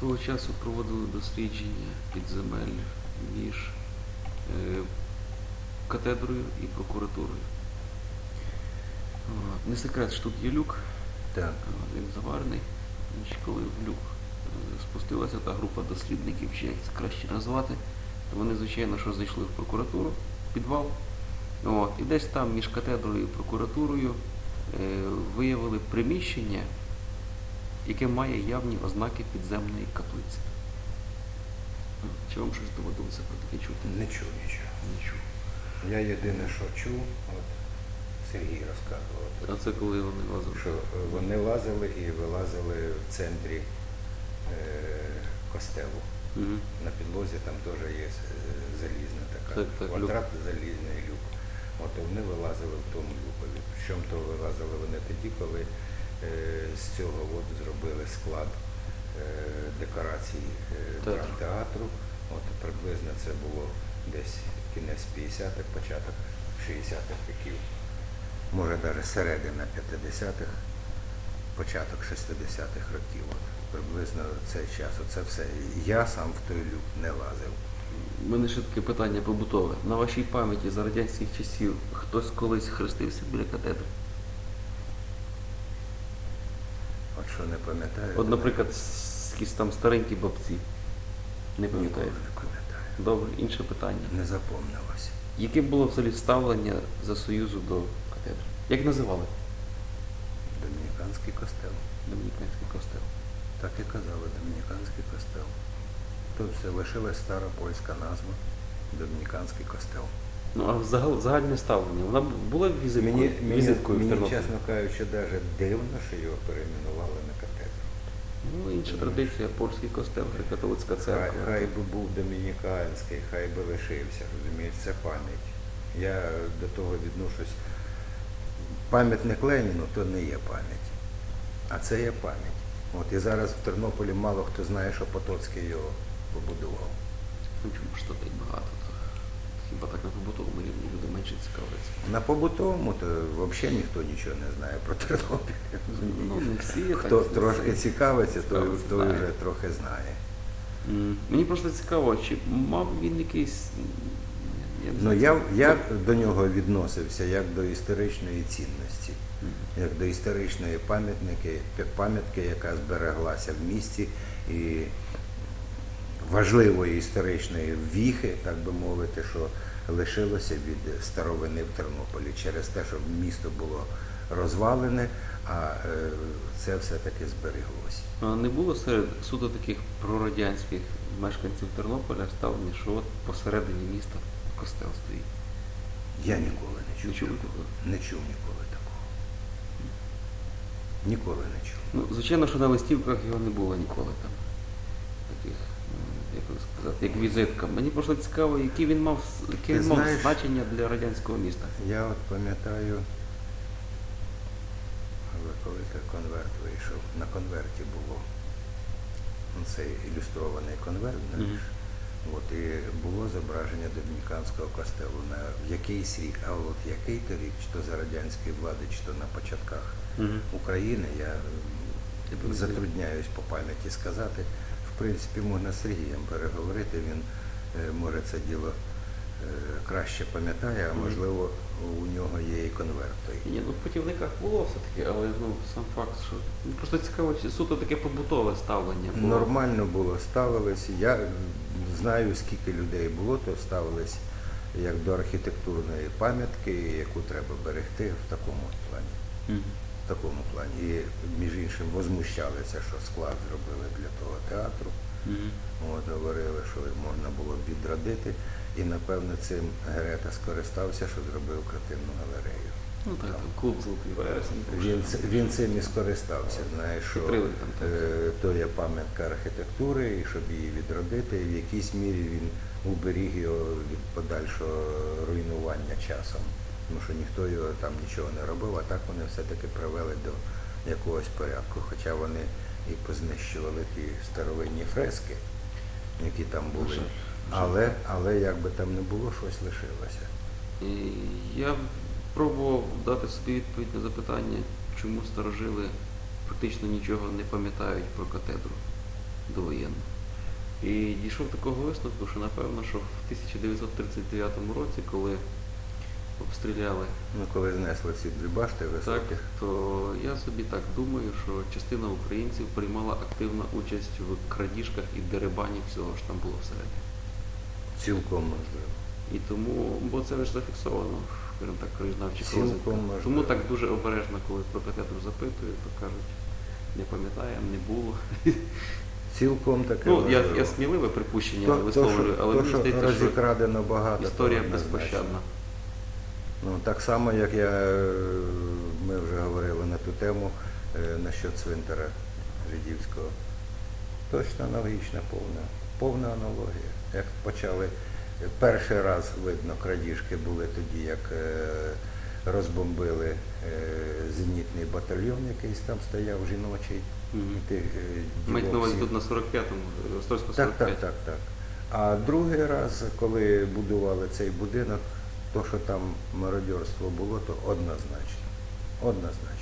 Свого часу проводили дослідження підземель між е, катедрою і прокуратурою. Не секрет, що тут є люк, Так. Він заварений. Коли в люк е, спустилася та група дослідників, чи як це краще назвати, то вони, звичайно, що зайшли в прокуратуру, в підвал. От, і десь там між катедрою і прокуратурою е, виявили приміщення, яке має явні ознаки підземної каплиці. Чи вам щось доводилося про таке чути? Не чув нічого. Нічого. Я єдине, що чув, от Сергій розказував, А це коли вони лазили? що вони лазили і вилазили в центрі е, костелу. Мгм. На підлозі там теж є е, залізна така. Так, так, люк. квадрат залізний люк. От вони вилазили в тому люкові. Причому то вилазили вони тоді, коли е, з цього от зробили склад е, декорацій е, драмтеатру. От приблизно це було десь кінець 50-х, початок 60-х років. Може навіть середина 50-х, початок 60-х років. От, приблизно цей час. Оце все. Я сам в той люк не лазив. У мене ще таке питання побутове. На вашій пам'яті за радянських часів хтось колись хрестився біля катедри? От що не пам'ятаю. От, наприклад, якісь там старенькі бабці. Не пам'ятаєте? не пам'ятаю. Добре, інше питання. Не запомнилось. Яке було взагалі ставлення за Союзу до катедри? Як називали? Домініканський костел. Домініканський костел. Так і казали, Домініканський костел. Тут все лишилась стара польська назва Домініканський костел. Ну, а взагал, загальне ставлення. Вона була візиткою, Мені, мені, візиткою в мені Тернополі? чесно кажучи, навіть дивно, що його перейменували на катедру. Ну, інша традиція, польський костел, греко-католицька Хай, церква. хай би був домініканський, хай би лишився, розумієш, це пам'ять. Я до того відношусь. Пам'ятник Леніну то не є пам'ять, а це є пам'ять. От і зараз в Тернополі мало хто знає, що Потоцький його побудував. Ну, чому ж то так багато? Хіба так на побутовому рівні люди менше цікавляться? На побутовому то взагалі ніхто нічого не знає про Тернопіль. Ну, не всі Хто так. трошки цікавиться, той, Цікавиться, той знає. вже трохи знає. М, Мені просто цікаво, чи мав він якийсь. Я не Ну знаю, я, це- я до нього відносився як до історичної цінності. Як до історичної пам'ятники, пам'ятки, яка збереглася в місті і важливої історичної віхи, так би мовити, що лишилося від старовини в Тернополі через те, що місто було розвалене, а е, це все-таки збереглося. А не було серед суто таких прорадянських мешканців Тернополя ставлення, що от посередині міста костел стоїть. Я ніколи не чув. Не чули такого. Не чув ніколи такого. Ніколи не чув. Ну, звичайно, що на листівках його не було ніколи там. Таких, сказати, як візитка. Мені просто цікаво, які він мав, яке Ти він мав знаєш- значення для радянського міста. Я от пам'ятаю, але коли той конверт вийшов, на конверті було ну, цей ілюстрований конверт, знаєш. От, і було зображення Домініканського костелу на в якийсь рік, а от який то рік, чи то за радянської влади, чи то на початках Мгм. України, я затрудняюсь по пам'яті сказати. В принципі, можна з Сергієм переговорити, він е, може це діло е, краще пам'ятає, а можливо у нього є і конверт. Ні, ну в путівниках було все-таки, але ну, сам факт, що ну, просто цікаво, чи суто таке побутове ставлення було. Нормально було, ставились. Я знаю, скільки людей було, то ставились як до архітектурної пам'ятки, яку треба берегти в такому плані. В такому плані. І між іншим возмущалися, що склад зробили для того театру. Мгм. От, говорили, що можна було б відродити. І напевно цим Грета скористався, що зробив картинну галерею. Ну так, там клуб Золотий вересень. Він, він цим і скористався. Знаєш, що там, е, то є пам'ятка архітектури, і щоб її відродити, і в якійсь мірі він уберіг його від подальшого руйнування часом. Тому що ніхто його там нічого не робив, а так вони все-таки привели до якогось порядку. Хоча вони і познищували ті старовинні фрески, які там були. На жаль. Але, але як би там не було, щось лишилося. Я пробував дати собі відповідь на запитання, чому старожили практично нічого не пам'ятають про катедру довоєнну. І дійшов такого висновку, що напевно, що в 1939 році, коли обстріляли Ну, коли знесли ці дві башти так, високі. то я собі так думаю, що частина українців приймала активну участь в крадіжках і дерибані всього, що там було всередині. Цілком можливо. І тому, бо це ж зафіксовано, скажімо так, краєзнавчих Цілком розвідках. Тому так дуже обережно, коли про катедру запитують, то кажуть, не пам'ятаємо, не було. Цілком таке Ну, я, я сміливе припущення То- то, висловлюю, що- але то, мені здається, що розікрадено багато. історія то безпощадна. Ну, так само, як я, е, ми вже говорили на ту тему е, насчет цвинтара Жидівського. Точно аналогічна повна, повна аналогія. Як почали перший раз, видно, крадіжки були тоді, як е, розбомбили зенітний батальйон, якийсь там стояв жіночий. Всіх. тут на 45-му, Ростовську Так, так, так, так. А другий раз, коли будували цей будинок, то, що там мародерство було, то однозначно. Однозначно.